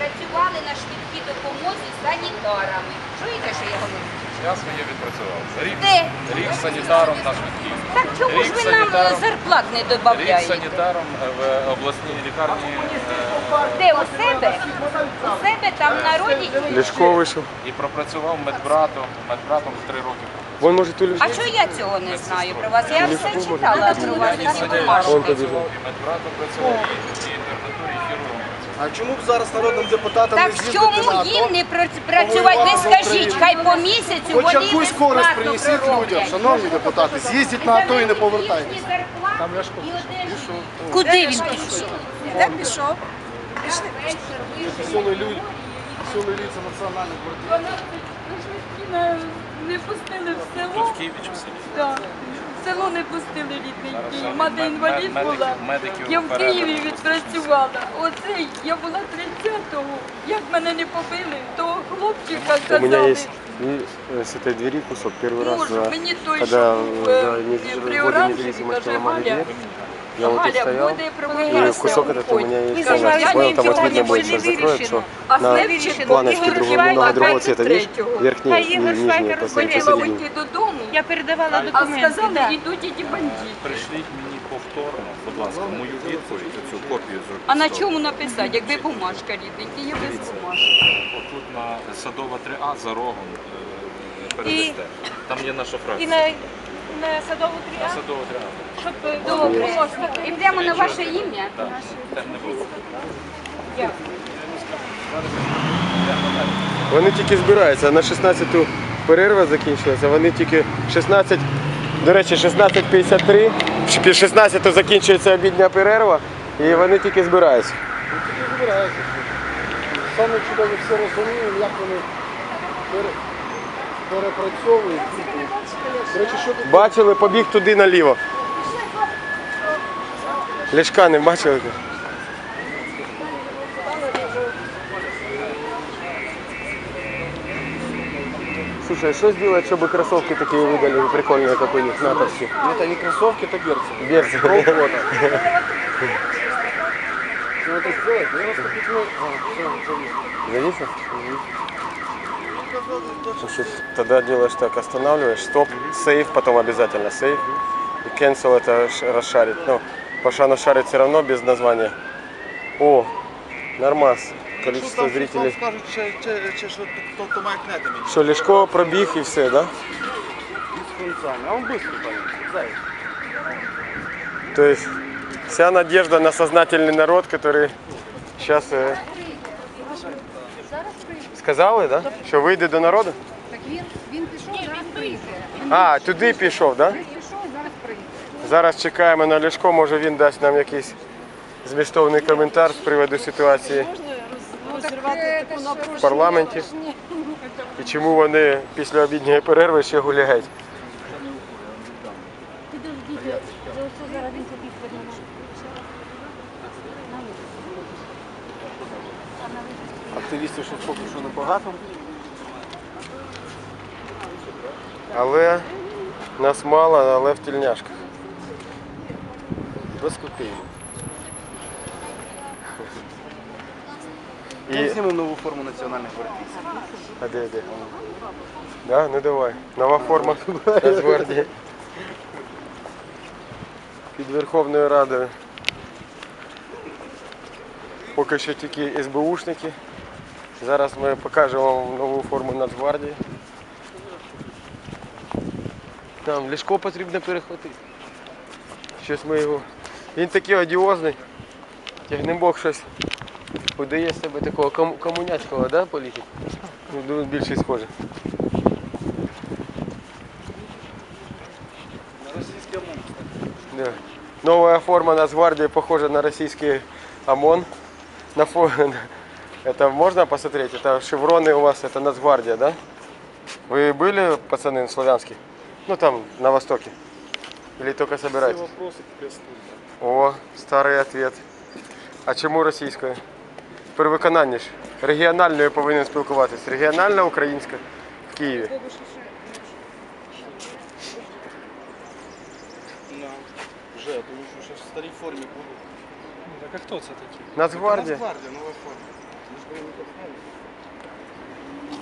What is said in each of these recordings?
відпрацювали на швидкій допомозі санітарами. Чуєте, що я говорю? Я своє відпрацював. Рік, Де? рік санітаром на швидкій. Так чому ж Рік ви нам санітаром- зарплат не Рік додаєте? санітаром е, в обласній лікарні е, Де у себе? У себе там в народі. Ляшко вийшов. і пропрацював медбратом. Медбратом три роки. Вон може ту А чого я цього не знаю про вас? Я все читала про вас, всі бумажки. побіжав. І медбратом працював, і, і інтернатурі, і хірургом. А чому б зараз народним депутатам Так не з'їздити чому на їм не пра- працювати? Ви скажіть, хай по місяцю Хоч вони якусь користь безплатно принесіть людям, шановні депутати, з'їздіть на АТО і не повертайтесь. І одержують. Куди він пішов? Де пішов? Веселі люди, веселі лица національних гвардії. Мене не пустили в село. В Києві чи в селі? Да. В село не пустили рідний Хорошо. Київ. Мати Мед- інвалід медиків- була. медиків Я в вперед. Києві відпрацювала. Оце я була 30-го. Як мене не побили, того хлопчика У меня казали. есть и, э, с этой двери кусок первый раз, Боже, за- мені той, когда що був, э, е, за при недвиж- годы оранжеві, независимости каже, ломали Галя, дверь. Я вот тут Галя, стоял, буде и проводитися кусок этот у уходь. меня есть. Скажи, дома. я Понял, там вот нічого видно не будет, сейчас вирішено. закроют, что А на Слевченко планочке Ігор другого, Швайка немного другого цвета, видишь? 23-го. Верхний, А Ігор нижний, Швайка посередине. Хотіла посередине. уйти додому, я передавала а документи. сказали, да. ідуть ті бандити. Пришліть мені повторно, будь ласка, мою відповідь, цю копію зробіть. А на чому написати, якби бумажка рідненька, є без бумажки. Отут на Садова 3А за рогом е, передасте. Там є наша І фракція. на, на садову На тріаду, Садова 3А. щоб Добре. І прямо на ваше ім'я? Так, так не було. Вони тільки збираються. На 16-ту перерва закінчилася. Вони тільки 16, до речі, 16.53, під 16 закінчується обідня перерва, і вони тільки збираються. Тільки Збираються. Саме чудові все розуміємо, як вони перепрацьовують. До речі, що тут Бачили, побіг туди наліво. Ляшка не бачили? Слушай, а что сделать, чтобы кроссовки такие выдали прикольные, как у них, натовские? это не кроссовки, это берцы. Берцы. Полгода. Что это сделать? На... А. Зависит? Слушай, тогда делаешь так, останавливаешь, стоп, сейв, потом обязательно сейв. И cancel это расшарить. Ну, Пашану шарит все равно без названия. О, нормас. Количество зрителей. скажуть, чи, чи, чи що хто, хто має кнети мені. Что, Лешко пробіг і все, да? З концами. А он быстрый парень. Знаешь. То есть вся надежда на сознательный народ, который сейчас сказали, да? Що вийде до народу? Так він, він пішов, зараз прийде. Він А, туди пішов, да? пішов, зараз прийде. Зараз чекаємо на Ляшко, може він дасть нам якийсь змістовний коментар з приводу ситуації в парламенті. І чому вони після обідньої перерви ще гуляють. Активістів ще поки що небагато. Але нас мало, але в тільняшках. Без копійок. І... Знімемо нову форму національних гвардійців. А де, де? Да? Ну давай. Нова форма Нацгвардії. Під Верховною Радою. Поки що тільки СБУшники. Зараз ми покажемо вам нову форму Нацгвардії. Там Ляшко потрібно перехватити. Щось ми його. Він такий одіозний. Тягнебок щось удає себе такого кому- комуняцького, да, політика? Ну, думаю, більше схоже. Російський ОМОН. Да. Новая форма Нацгвардии похожа на российский ОМОН. На фо... Это можно посмотреть? Это шевроны у вас, это Нацгвардия, да? Вы были, пацаны, в Славянске? Ну там, на востоке. Или только собираетесь? Вопроси тебе студія. О, старий ответ. А чому російською? При виконанні ж. Регіональною повинен спілкуватись. Регіональна українська в Києві. Ну, вже, тому що ще в старій формі буду. Так а хто це такі? Нацгвардія. Нацгвардія, нова форма.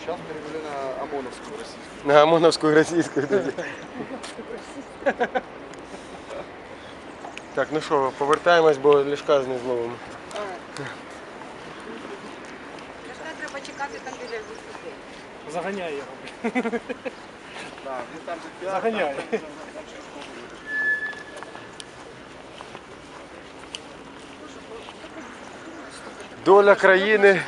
Сейчас перевели на ОМОНовскую российскую. На ОМОНовську і російську. тоді. Так, ну що, повертаємось, бо ліжка не зловимо. Заганяй його. Заганяй. Доля країни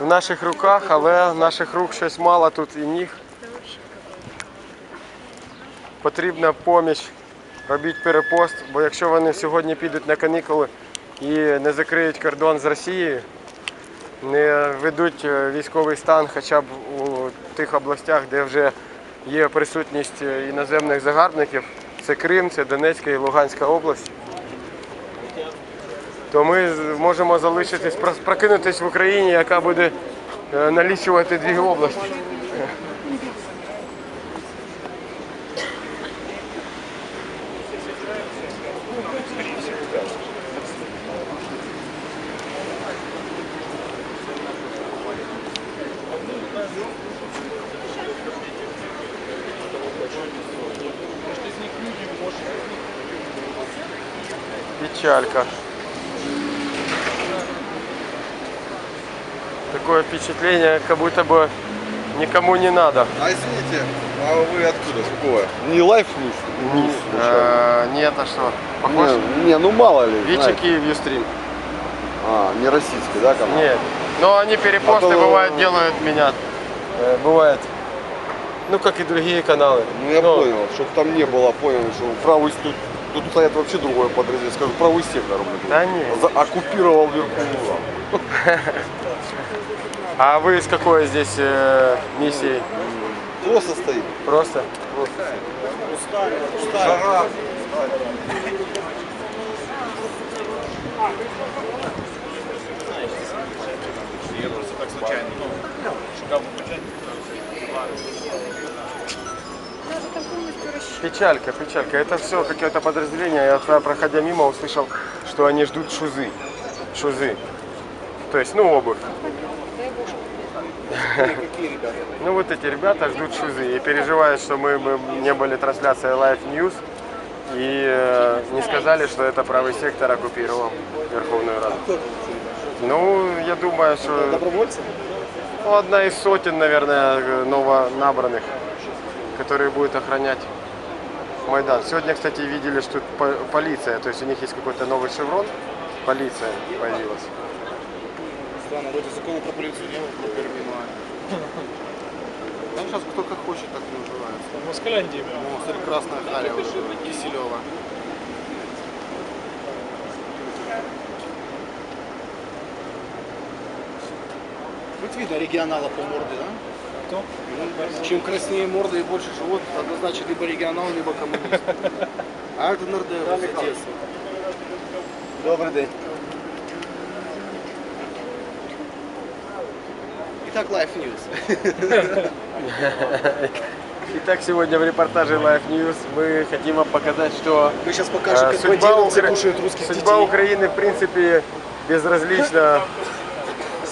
в наших руках, але наших рук щось мало тут і ніг. Потрібна поміч, робіть перепост, бо якщо вони сьогодні підуть на канікули і не закриють кордон з Росією, не ведуть е, військовий стан хоча б у тих областях, де вже є присутність е, іноземних загарбників, це Крим, це Донецька і Луганська область то ми можемо залишитись, прокинутись в Україні, яка буде е, налічувати дві області. Печалька. Такое впечатление, как будто бы никому не надо. А извините, а вы откуда? С какого? Не лайф ньюс? Э, нет, а что? Похож? Не, не, ну мало ли. Вичи. Киев Юстрим. А, не российский, да, канал? Нет. Но они перепосты А то- бывает делают меня. Э, бывает. Ну, как и другие каналы. Ну я Но понял, чтобы там не было, понял, что правый тут, тут стоят вообще другое подразделение, скажу, правый сектор. Да нет. За- оккупировал Верховную. А вы с какой здесь э, миссией? Просто стоит. Просто? Жара. Печалька, печалька. Это все какое-то подразделение. Я проходя мимо, услышал, что они ждут шузы. Шузы. То есть, ну, обувь. Ну, вот эти ребята ждут шузы и переживают, что мы бы не были трансляцией Live News и э, не сказали, что это правый сектор оккупировал Верховную Раду. Ну, я думаю, что... Добровольцы? Ну, одна из сотен, наверное, новонабранных, которые будут охранять Майдан. Сегодня, кстати, видели, что по- полиция, то есть у них есть какой-то новый шеврон, полиция появилась. Странно, вроде закона про полицию не было, про. Там сейчас кто как хочет, так и называется. В Москаляндії. Ну, смотри, Красная Харя уже, Киселева. Быть видно регионала по морде, да? Кто? Чем краснее морда и больше живот, однозначно либо регионал, либо коммунист. А это нардево с детства. Добрый день. Итак, Life News. Итак, сегодня в репортаже Live News мы хотим вам показать, что Мы сейчас покажем, э, как судьба, Укра- судьба детей. Украины, в принципе, безразлична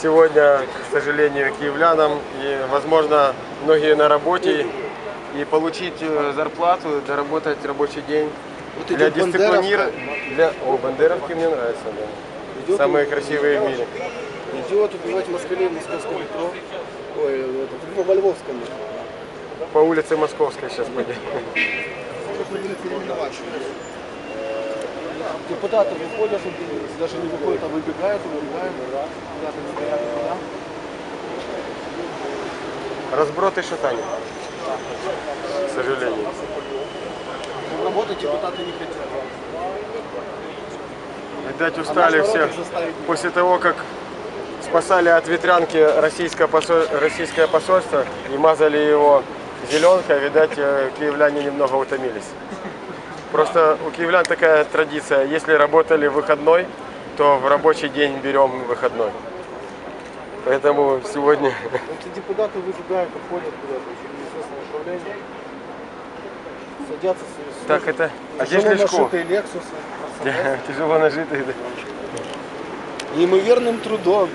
сегодня, к сожалению, киевлянам. И, возможно, многие на работе. И получить э, зарплату, доработать рабочий день Вот для. Бандеровка, Для... О, бандеровки мне нравятся, да. идет Самые красивые в мире. Идет убивать москалей в московском метро. Ой, это, во Львовском. По улице Московской сейчас пойдем. Как мы будем переименовать. Депутаты выходят, даже не выходят, а выбегают, выбегают. Куда-то не стоят, куда. Разброд и шатание. К сожалению. Но работать депутаты не хотят. Видать, устали все после того, как спасали от ветрянки российское, посоль- российское посольство и мазали его зеленкой, видать, э, киевляне немного утомились. Просто у киевлян такая традиция, если работали выходной, то в рабочий день берем выходной. Поэтому сегодня Эти депутаты выбегают, уходят куда-то в неизвестном направлении. Садятся с так это... А тяжело Лешко? Тяжело нажитый. да. Неимоверным трудом.